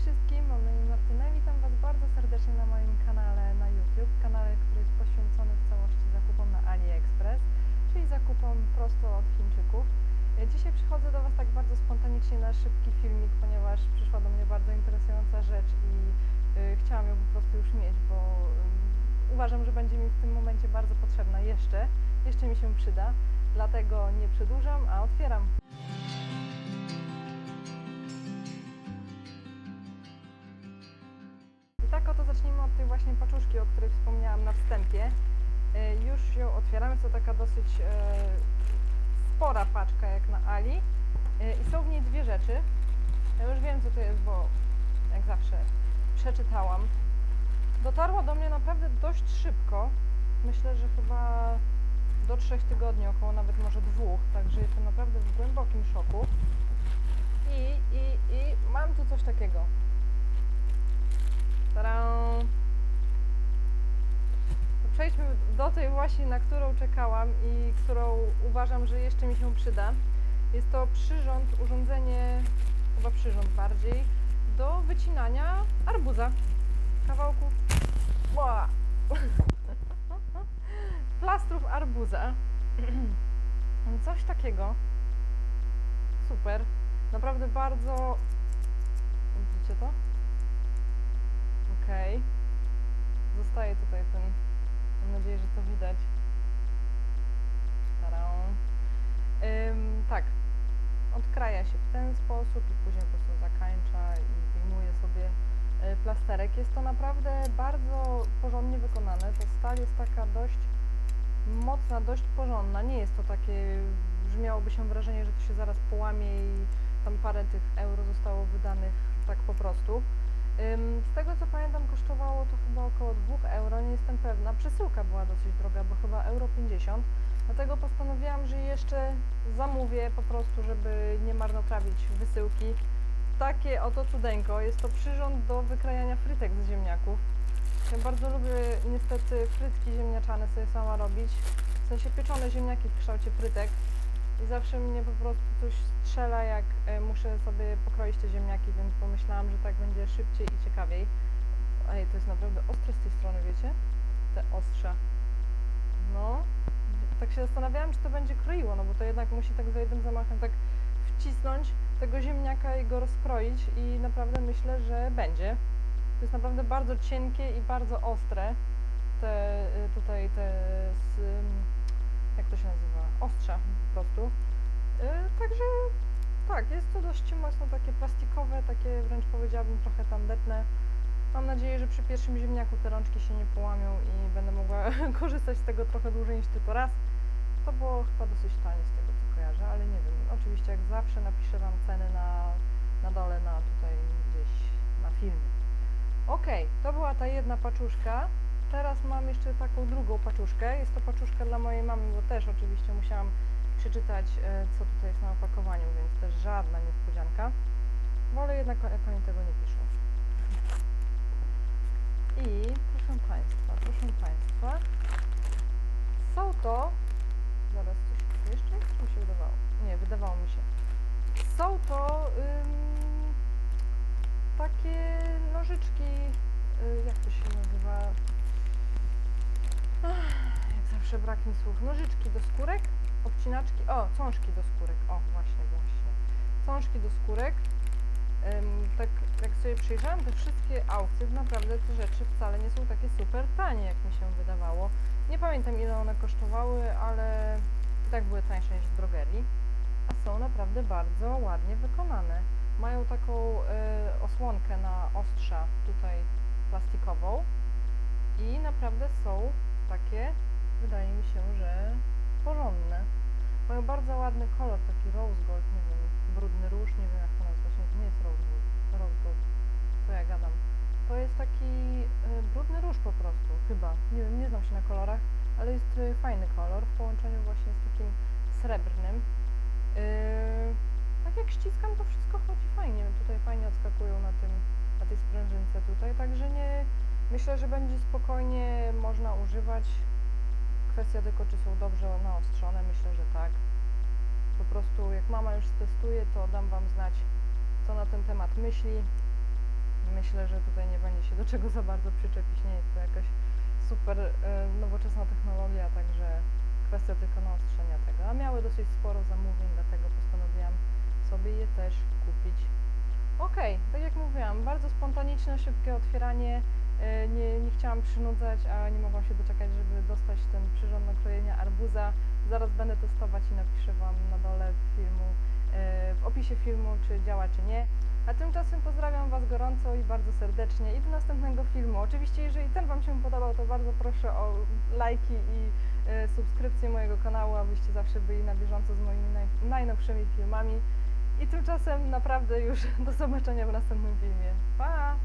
wszystkim, mam na imię Martyna i witam Was bardzo serdecznie na moim kanale na YouTube, kanale, który jest poświęcony w całości zakupom na AliExpress, czyli zakupom prosto od Chińczyków. Dzisiaj przychodzę do Was tak bardzo spontanicznie na szybki filmik, ponieważ przyszła do mnie bardzo interesująca rzecz i y, chciałam ją po prostu już mieć, bo y, uważam, że będzie mi w tym momencie bardzo potrzebna jeszcze, jeszcze mi się przyda, dlatego nie przedłużam, a otwieram. I tak oto zacznijmy od tej właśnie paczuszki, o której wspomniałam na wstępie. E, Już ją otwieram, jest to taka dosyć e, spora paczka jak na Ali E, i są w niej dwie rzeczy. Ja już wiem co to jest, bo jak zawsze przeczytałam. Dotarła do mnie naprawdę dość szybko. Myślę, że chyba do trzech tygodni, około nawet może dwóch, także jestem naprawdę w głębokim szoku. I, i, i mam tu coś takiego. Tadam! Przejdźmy do tej właśnie, na którą czekałam i którą uważam, że jeszcze mi się przyda. Jest to przyrząd, urządzenie, chyba przyrząd bardziej, do wycinania arbuza. Kawałków. Ła! Plastrów arbuza. Coś takiego. Super. Naprawdę bardzo. Widzicie to? Okej. Zostaje tutaj ten. Mam nadzieję, że to widać. Ym, tak. Odkraja się w ten sposób i później po prostu zakańcza i wyjmuje sobie y, plasterek. Jest to naprawdę bardzo porządnie wykonane. Ta stal jest taka dość mocna, dość porządna. Nie jest to takie, że miałoby się wrażenie, że to się zaraz połamie i tam parę tych euro zostało wydanych tak po prostu. Z tego co pamiętam kosztowało to chyba około 2 euro, nie jestem pewna. Przesyłka była dosyć droga, bo chyba euro 50. Dlatego postanowiłam, że jeszcze zamówię po prostu, żeby nie marnotrawić wysyłki. Takie oto cudeńko. Jest to przyrząd do wykrajania frytek z ziemniaków. Ja bardzo lubię niestety frytki ziemniaczane sobie sama robić. W sensie pieczone ziemniaki w kształcie frytek. I zawsze mnie po prostu coś strzela, jak e, muszę sobie pokroić te ziemniaki, więc pomyślałam, że tak będzie szybciej i ciekawiej. Ej, to jest naprawdę ostre z tej strony, wiecie? Te ostrza. No. Tak się zastanawiałam, czy to będzie kroiło, no bo to jednak musi tak za jednym zamachem tak wcisnąć tego ziemniaka i go rozkroić i naprawdę myślę, że będzie. To jest naprawdę bardzo cienkie i bardzo ostre. Te y, tutaj te jak to się nazywa? Ostrza po prostu. Y, Także tak, jest to dość mocno takie plastikowe, takie wręcz powiedziałabym trochę tandetne. Mam nadzieję, że przy pierwszym ziemniaku te rączki się nie połamią i będę mogła korzystać z tego trochę dłużej niż tylko raz. To było chyba dosyć tanie z tego co kojarzę, ale nie wiem. Oczywiście jak zawsze napiszę Wam ceny na, na dole, na tutaj gdzieś na filmie. Okej, to była ta jedna paczuszka. Teraz mam jeszcze taką drugą paczuszkę. Jest to paczuszka dla mojej mamy, bo też oczywiście musiałam przeczytać, e, co tutaj jest na opakowaniu, więc też żadna niespodzianka. Wolę jednak, jak oni tego nie piszą. I proszę Państwa, proszę Państwa, są to, zaraz coś jeszcze, czy mi się wydawało? Nie, wydawało mi się. Są to ym, takie nożyczki, y, jak to się nazywa? Ach, Jak zawsze brak mi słów. Nożyczki do skórek, obcinaczki, o, cążki do skórek, o, właśnie, właśnie. Cążki do skórek. Ym, tak jak sobie przyjrzałam te wszystkie aukcje, naprawdę te rzeczy wcale nie są takie super tanie, jak mi się wydawało. Nie pamiętam ile one kosztowały, ale i tak były tańsze niż w drogerii. A są naprawdę bardzo ładnie wykonane. Mają taką y, osłonkę na ostrza tutaj plastikową i naprawdę są takie, wydaje mi się, że porządne. Mają bardzo ładny kolor, taki rose gold, nie wiem, brudny róż, nie wiem jak to nazwać, nie, to nie jest rose gold, rose gold, co ja gadam. To jest taki y, brudny róż po prostu, chyba, nie wiem, nie znam się na kolorach, ale jest y, fajny kolor w połączeniu właśnie z takim srebrnym. Yy, tak jak ściskam, to wszystko chodzi fajnie. Tutaj fajnie odskakują na tym, na tej sprężynce tutaj, także nie, myślę, że będzie spokojnie można używać. Kwestia tylko, czy są dobrze naostrzone, myślę, że tak. Po prostu jak mama już stestuje, to dam Wam znać, co na ten temat myśli. myślę, że tutaj nie będzie się do czego za bardzo przyczepić. Nie jest to jakaś super e, nowoczesna technologia, także kwestia tylko naostrzenia tego. A miały dosyć sporo zamówień, dlatego postanowiłam sobie je też kupić. Okej, tak jak mówiłam, bardzo spontaniczne, szybkie otwieranie. E, Nie, nie chciałam przynudzać, a nie mogłam się doczekać, żeby dostać ten przyrząd do krojenia arbuza. Zaraz będę testować i napiszę Wam na dole filmu, e, w opisie filmu, czy działa, czy nie. A tymczasem pozdrawiam Was gorąco i bardzo serdecznie i do następnego filmu. Oczywiście, jeżeli ten Wam się podobał, to bardzo proszę o lajki i e, subskrypcję mojego kanału, abyście zawsze byli na bieżąco z moimi naj, najnowszymi filmami. I tymczasem naprawdę już do zobaczenia w następnym filmie. Pa!